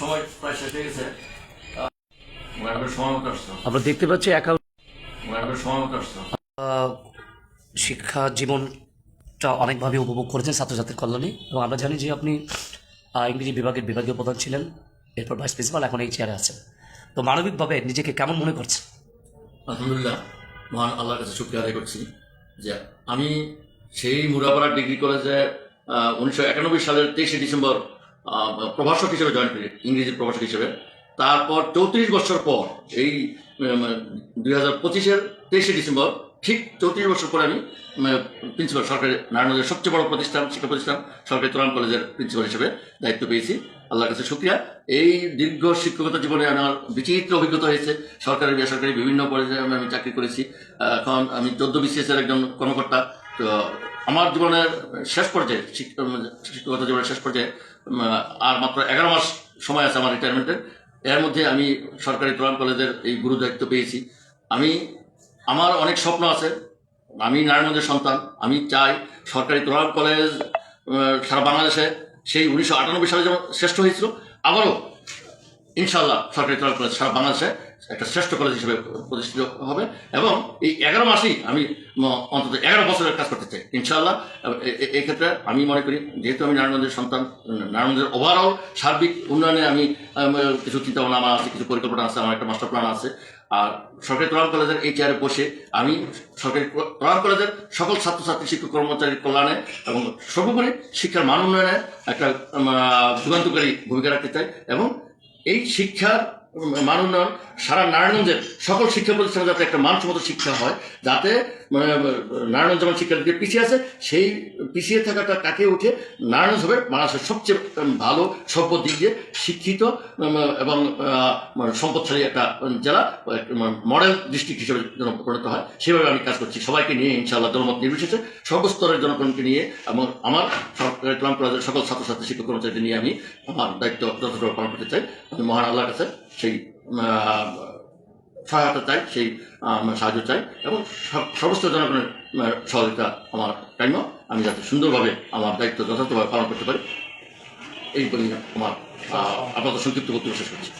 সময় প্রায় শেষ হয়ে গেছে আমরা দেখতে পাচ্ছি শিক্ষা জীবনটা অনেকভাবে উপভোগ করেছেন ছাত্রছাত্রীর কল্যাণে এবং আমরা জানি যে আপনি ইংরেজি বিভাগের বিভাগীয় প্রধান ছিলেন এরপর ভাইস প্রিন্সিপাল এখন এই চেয়ারে আছেন। তো মানবিকভাবে নিজেকে কেমন মনে করছেন? আলহামদুলিল্লাহ মহান আল্লাহর কাছে শুক্রিয়া আদায় করছি যে আমি সেই মুরাপাড়া ডিগ্রি কলেজে উনিশশো একানব্বই সালের তেইশে ডিসেম্বর প্রভাষক হিসেবে জয়েন করি ইংরেজি প্রভাষক হিসেবে। তারপর চৌত্রিশ বছর পর, এই দুই হাজার পঁচিশের তেইশে ডিসেম্বর, ঠিক চৌত্রিশ বছর পরে আমি প্রিন্সিপাল সরকারি, নারায়ণগঞ্জের সবচেয়ে বড় প্রতিষ্ঠান, শিক্ষা প্রতিষ্ঠান, সরকারি তোরান কলেজের প্রিন্সিপাল হিসেবে দায়িত্ব পেয়েছি। আল্লাহর কাছে শুক্রিয়া। এই দীর্ঘ শিক্ষকতা জীবনে আমার বিচিত্র অভিজ্ঞতা হয়েছে। সরকারি, বেসরকারি বিভিন্ন পর্যায়ে আমি চাকরি করেছি। এখন আমি চোদ্দ বিসিএস এর একজন কর্মকর্তা। তো আমার জীবনের শেষ পর্যায়ে শিক্ষকতা জীবনের শেষ পর্যায়ে আর মাত্র এগারো মাস সময় আছে আমার রিটায়ারমেন্টের এর মধ্যে আমি সরকারি তোরান কলেজের এই গুরু দায়িত্ব পেয়েছি। আমি, আমার অনেক স্বপ্ন আছে। আমি নারায়ণগঞ্জের সন্তান। আমি চাই সরকারি তোরান কলেজ সারা বাংলাদেশে সেই উনিশশো আটানব্বই সালে যেমন শ্রেষ্ঠ হয়েছিল, আবারও ইনশাল্লাহ সরকারি কলেজ সারা বাংলাদেশে একটা শ্রেষ্ঠ কলেজ হিসেবে প্রতিষ্ঠিত হবে এবং এই এগারো মাসেই আমি অন্তত এগারো বছরের কাজ করতে চাই ইনশাল্লাহ এ- এ- এই ক্ষেত্রে আমি মনে করি, যেহেতু আমি নারায়ণগঞ্জের সন্তান, নারায়ণগঞ্জের ওভারঅল সার্বিক উন্নয়নে আমি কিছু চিন্তা ভাবনা আমার আছে, কিছু পরিকল্পনা আছে, আমার একটা মাস্টার প্ল্যান আছে। আর সরকারি তোরান কলেজের এই চেয়ারে বসে আমি সরকারি তোরান কলেজের সকল ছাত্রছাত্রী, শিক্ষক কর্মচারীর কল্যাণে এবং সর্বোপরি শিক্ষার মান উন্নয়নে একটা যুগান্তকারী ভূমিকা রাখতে চাই এবং এই শিক্ষার মান উন্নয়ন সারা নারায়ণগঞ্জের সকল শিক্ষা প্রতিষ্ঠানে যাতে একটা মানসম্মত শিক্ষা হয়, যাতে নারায়ণগঞ্জ যেমন শিক্ষার দিকে পিছিয়ে আছে, সেই পিছিয়ে থাকাটা কাটিয়ে উঠে নারায়ণগঞ্জ হবে মানুষের সবচেয়ে ভালো সভ্য দিক দিয়ে শিক্ষিত এবং মানে সম্পদশালী একটা জেলা মডেল ডিস্ট্রিক্ট হিসেবে যেন হয়। সেভাবে আমি কাজ করছি। সবাইকে নিয়ে ইনশাআল্লাহ জনমত নির্বিশেষে সর্বস্তরের জনগণকে নিয়ে এবং আমার ক্লাম কলেজের সকল ছাত্রছাত্রী, শিক্ষক কর্মচারীদের নিয়ে আমি আমার দায়িত্ব যথাযথ পালন করতে চাই। আমি মহান আল্লাহর কাছে সেই সহায়তা চাই সেই সাহায্য চাই এবং সমস্ত জনগণের সহযোগিতা আমার কাম্য। আমি যাতে সুন্দরভাবে আমার দায়িত্ব যথার্থভাবে পালন করতে পারি, এই বলি আমার আপাতত সংক্ষিপ্ত বক্তব্য শেষ করছি।